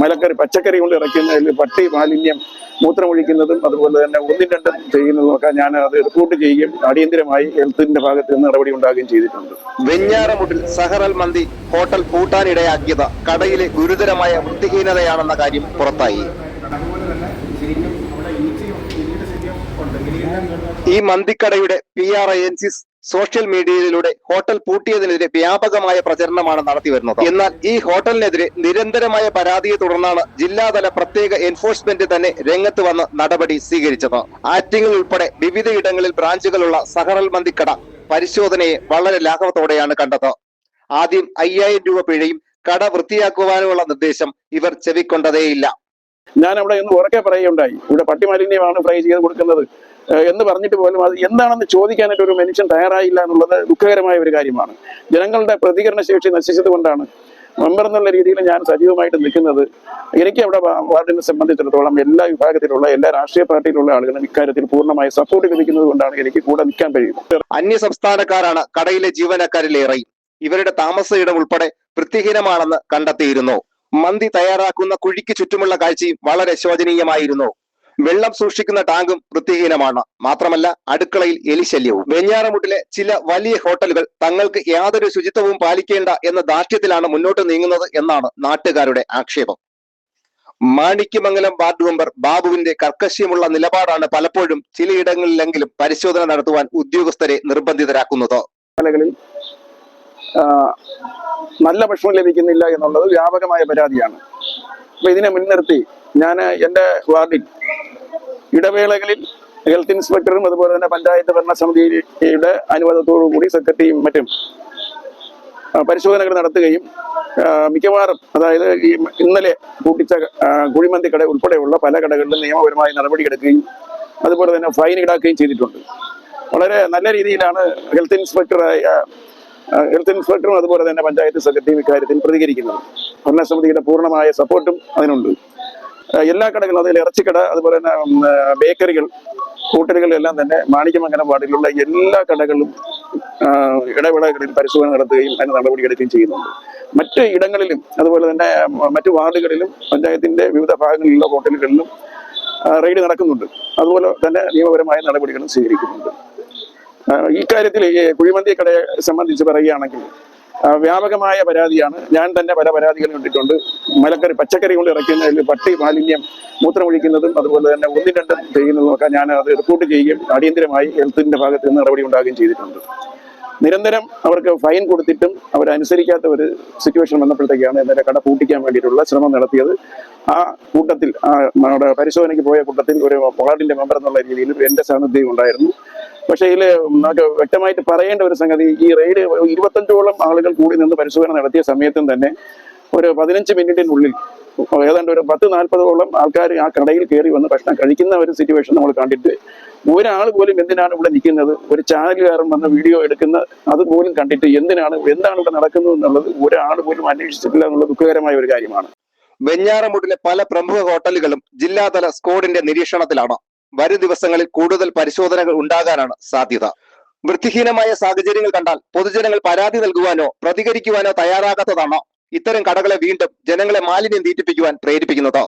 മലക്കറി പച്ചക്കറി കൊണ്ട് ഇറക്കുന്നതിൽ പട്ടി മാലിന്യം മൂത്രമൊഴിക്കുന്നതും അതുപോലെ തന്നെ ഒന്നും രണ്ടും ചെയ്യുന്നതും ഒക്കെ ഞാൻ അത് റിപ്പോർട്ട് ചെയ്യുകയും അടിയന്തിരമായി ഹെൽത്തിന്റെ ഭാഗത്ത് നിന്ന് നടപടി ഉണ്ടാകുകയും ചെയ്തിട്ടുണ്ട്. വെഞ്ഞാറമുട്ടിൽ സഹറൽ മന്തി ഹോട്ടൽ പൂട്ടാനിടയാക്കിയത് കടയിലെ ഗുരുതരമായ വൃത്തിഹീനതയാണെന്ന കാര്യം പുറത്തായി. ഈ മന്തിക്കടയുടെ പി ആർ ഏജൻസീസ് സോഷ്യൽ മീഡിയയിലൂടെ ഹോട്ടൽ പൂട്ടിയതിനെതിരെ വ്യാപകമായ പ്രചരണമാണ് നടത്തി വരുന്നത് എന്നാൽ ഈ ഹോട്ടലിനെതിരെ നിരന്തരമായ പരാതിയെ തുടർന്നാണ് ജില്ലാതല പ്രത്യേക എൻഫോഴ്സ്മെന്റ് തന്നെ രംഗത്ത് വന്ന് നടപടി സ്വീകരിച്ചത്. ആറ്റിങ്ങൽ ഉൾപ്പെടെ വിവിധ ഇടങ്ങളിൽ ബ്രാഞ്ചുകളുള്ള സഹറൽ മന്തിക്കട പരിശോധനയെ വളരെ ലാഘവത്തോടെയാണ് കണ്ടത്. ആദ്യം അയ്യായിരം രൂപ പിഴയും കട വൃത്തിയാക്കുവാനുമുള്ള നിർദ്ദേശം ഇവർ ചെവിക്കൊണ്ടതേയില്ല. ഞാൻ അവിടെ ഇന്ന് ഉറക്കെ പറയുകയുണ്ടായി. ഇവിടെ പട്ടി മാലിന്യമാണ് ഫ്രൈ ചെയ്ത് കൊടുക്കുന്നത്. എന്ന് പറഞ്ഞിട്ട് പോലും അത് എന്താണെന്ന് ചോദിക്കാനായിട്ട് ഒരു മനുഷ്യൻ തയ്യാറായില്ല എന്നുള്ളത് ദുഃഖകരമായ ഒരു കാര്യമാണ്. ജനങ്ങളുടെ പ്രതികരണ ശേഷി നശിച്ചത് കൊണ്ടാണ്. മെമ്പർ എന്നുള്ള രീതിയിൽ ഞാൻ സജീവമായിട്ട് നിൽക്കുന്നത്. എനിക്ക് അവിടെ വാർഡിനെ സംബന്ധിച്ചിടത്തോളം എല്ലാ വിഭാഗത്തിലുള്ള എല്ലാ രാഷ്ട്രീയ പാർട്ടിയിലുള്ള ആളുകളും ഇക്കാര്യത്തിൽ പൂർണമായി സപ്പോർട്ട് ലഭിക്കുന്നത് കൊണ്ടാണ് എനിക്ക് കൂടെ നിൽക്കാൻ കഴിയുന്നത്. അന്യ സംസ്ഥാനക്കാരാണ് കടയിലെ ജീവനക്കാരിലേറെ ഇവരുടെ താമസ ഇടം ഉൾപ്പെടെ വൃത്തിഹീനമാണെന്ന് കണ്ടെത്തിയിരുന്നു. മന്തി തയ്യാറാക്കുന്ന കുഴിക്ക് ചുറ്റുമുള്ള കാഴ്ചയും വളരെ ശോചനീയമായിരുന്നു. വെള്ളം സൂക്ഷിക്കുന്ന ടാങ്കും വൃത്തിഹീനമാണ്. മാത്രമല്ല അടുക്കളയിൽ എലിശല്യവും. വെഞ്ഞാറമുട്ടിലെ ചില വലിയ ഹോട്ടലുകൾ തങ്ങൾക്ക് യാതൊരു ശുചിത്വവും പാലിക്കേണ്ട എന്ന ദാർഢ്യത്തിലാണ് മുന്നോട്ട് നീങ്ങുന്നത് എന്നാണ് നാട്ടുകാരുടെ ആക്ഷേപം. മാണിക്യമംഗലം വാർഡ് മെമ്പർ ബാബുവിന്റെ കർക്കശ്യമുള്ള നിലപാടാണ് പലപ്പോഴും ചിലയിടങ്ങളിലെങ്കിലും പരിശോധന നടത്തുവാൻ ഉദ്യോഗസ്ഥരെ നിർബന്ധിതരാക്കുന്നത്. നല്ല ഭക്ഷണം ലഭിക്കുന്നില്ല എന്നുള്ളത് വ്യാപകമായ പരാതിയാണ്. അപ്പൊ ഇതിനെ മുൻനിർത്തി ഞാൻ എന്റെ വാർഡിൽ ഇടവേളകളിൽ ഹെൽത്ത് ഇൻസ്പെക്ടറും അതുപോലെ തന്നെ പഞ്ചായത്ത് ഭരണസമിതിയുടെ അനുവാദത്തോടു കൂടി സെക്രട്ടറിയും മറ്റും പരിശോധനകൾ നടത്തുകയും മിക്കവാറും അതായത് ഈ ഇന്നലെ കൂട്ടിച്ച കുഴിമന്തി കട ഉൾപ്പെടെയുള്ള പല കടകളിലും നിയമപരമായ നടപടിയെടുക്കുകയും അതുപോലെ തന്നെ ഫൈൻ ഈടാക്കുകയും ചെയ്തിട്ടുണ്ട്. വളരെ നല്ല രീതിയിലാണ് ഹെൽത്ത് ഇൻസ്പെക്ടറായ ഹെൽത്ത് ഇൻസ്പെക്ടറും അതുപോലെ തന്നെ പഞ്ചായത്ത് സെക്രട്ടറിയും ഇക്കാര്യത്തിൽ പ്രതികരിക്കുന്നത്. ഭരണസമിതിയുടെ പൂർണമായ സപ്പോർട്ടും അതിനുണ്ട്. എല്ലാ കടകളും അതിൽ ഇറച്ചിക്കട അതുപോലെ തന്നെ ബേക്കറികൾ ഹോട്ടലുകളെല്ലാം തന്നെ മാണിക്യമംഗലം വാർഡിലുള്ള എല്ലാ കടകളിലും ആ, ഇടവേളകളിൽ പരിശോധന നടത്തുകയും അതിന് നടപടിയെടുക്കുകയും ചെയ്യുന്നുണ്ട്. മറ്റ് ഇടങ്ങളിലും അതുപോലെ തന്നെ മറ്റു വാർഡുകളിലും പഞ്ചായത്തിന്റെ വിവിധ ഭാഗങ്ങളിലുള്ള ഹോട്ടലുകളിലും റെയ്ഡ് നടക്കുന്നുണ്ട്. അതുപോലെ തന്നെ നിയമപരമായ നടപടികളും സ്വീകരിക്കുന്നുണ്ട്. ഇക്കാര്യത്തിൽ കുഴിമന്തി കടയെ സംബന്ധിച്ച് പറയുകയാണെങ്കിൽ വ്യാപകമായ പരാതിയാണ്. ഞാൻ തന്നെ പല പരാതികൾ കണ്ടിട്ടുണ്ട് മലക്കറി പച്ചക്കറി കൊണ്ട് ഇറക്കുന്നതിൽ പട്ടി മാലിന്യം മൂത്രമൊഴിക്കുന്നതും അതുപോലെ തന്നെ ഒന്നും രണ്ടും ചെയ്യുന്നതും ഒക്കെ ഞാൻ അത് റിപ്പോർട്ട് ചെയ്യുകയും അടിയന്തരമായി ഹെൽത്തിന്റെ ഭാഗത്ത് നിന്ന് നടപടി ഉണ്ടാകുകയും ചെയ്തിട്ടുണ്ട്. നിരന്തരം അവർക്ക് ഫൈൻ കൊടുത്തിട്ടും അവരനുസരിക്കാത്ത ഒരു സിറ്റുവേഷൻ വന്നപ്പോഴത്തേക്കാണ് എന്നെ കട പൂട്ടിക്കാൻ വേണ്ടിയിട്ടുള്ള ശ്രമം നടത്തിയത്. ആ കൂട്ടത്തിൽ നമ്മുടെ പരിശോധനയ്ക്ക് പോയ കൂട്ടത്തിൽ ഒരു വാർഡിന്റെ മെമ്പർ എന്നുള്ള രീതിയിൽ എന്റെ സാന്നിധ്യം ഉണ്ടായിരുന്നു. പക്ഷേ ഇതിൽ നമുക്ക് വ്യക്തമായിട്ട് പറയേണ്ട ഒരു സംഗതി ഈ റെയ്ഡ് ഇരുപത്തഞ്ചോളം ആളുകൾ കൂടി നിന്ന് പരിശോധന നടത്തിയ സമയത്തും തന്നെ ഒരു പതിനഞ്ച് മിനിറ്റിനുള്ളിൽ ഏതാണ്ട് ഒരു പത്ത് നാൽപ്പതോളം ആൾക്കാർ ആ കടയിൽ കയറി വന്ന് ഭക്ഷണം കഴിക്കുന്ന ഒരു സിറ്റുവേഷൻ നമ്മൾ കണ്ടിട്ട് ഒരാൾ പോലും എന്തിനാണ് ഇവിടെ നിൽക്കുന്നത്? ഒരു ചാനലുകാരൻ വന്ന് വീഡിയോ എടുക്കുന്ന അതുപോലും കണ്ടിട്ട് എന്തിനാണ് എന്താണ് ഇവിടെ നടക്കുന്നത് എന്നുള്ളത് ഒരാൾ പോലും അന്വേഷിച്ചിട്ടില്ല എന്നുള്ള ദുഃഖകരമായ ഒരു കാര്യമാണ്. വെഞ്ഞാറമൂട്ടിലെ പല പ്രമുഖ ഹോട്ടലുകളും ജില്ലാതല സ്കോഡിന്റെ നിരീക്ഷണത്തിലാണ്. വരും ദിവസങ്ങളിൽ കൂടുതൽ പരിശോധനകൾ ഉണ്ടാകാനാണ് സാധ്യത. വൃത്തിഹീനമായ സാഹചര്യങ്ങൾ കണ്ടാൽ പൊതുജനങ്ങൾ പരാതി നൽകുവാനോ പ്രതികരിക്കുവാനോ തയ്യാറാകാത്തതാണോ ഇത്തരം കടകളെ വീണ്ടും ജനങ്ങളെ മാലിന്യം തീറ്റിപ്പിക്കുവാൻ പ്രേരിപ്പിക്കുന്നത്.